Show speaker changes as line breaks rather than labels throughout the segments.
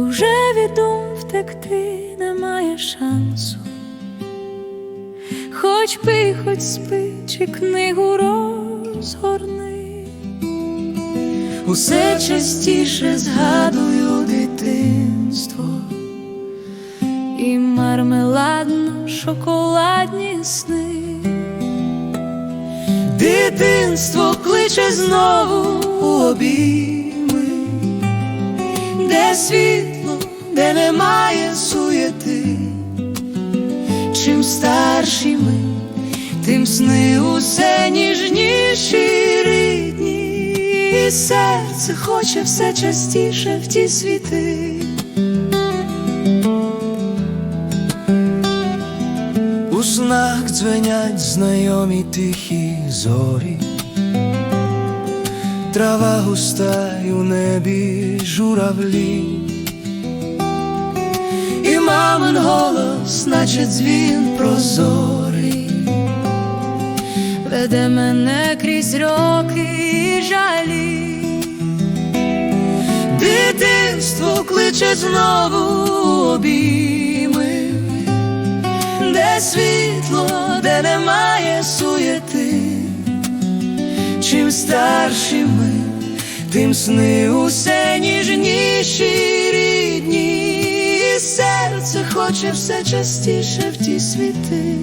уже від дум втекти немає шансу, хоч пий, хоч спи, чи книгу розгорни, усе частіше згадую дитинство. І мармеладно шоколадні сни. Дитинство кличе знову у обійми, де світ де немає суєти. Чим старші ми, тим сни усе ніжніші рідні, і серце хоче все частіше в ті світи.
У снах дзвенять знайомі тихі зорі, трава густа й у небі журавлі,
мамин голос, наче дзвін прозорий, веде мене крізь роки і жалі. Дитинство кличе знову обійми, де світло, де немає суєти. Чим старші ми, тим сни усе ніжніші серце хоче все частіше в ті світи.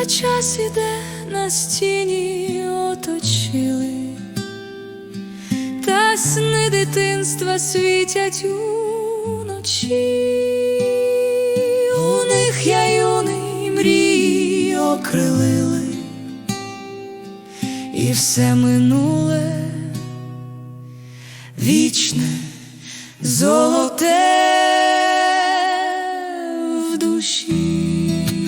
А час іде на стіні оточили, та сни дитинства світять уночі. І все минуле вічне, золоте в душі.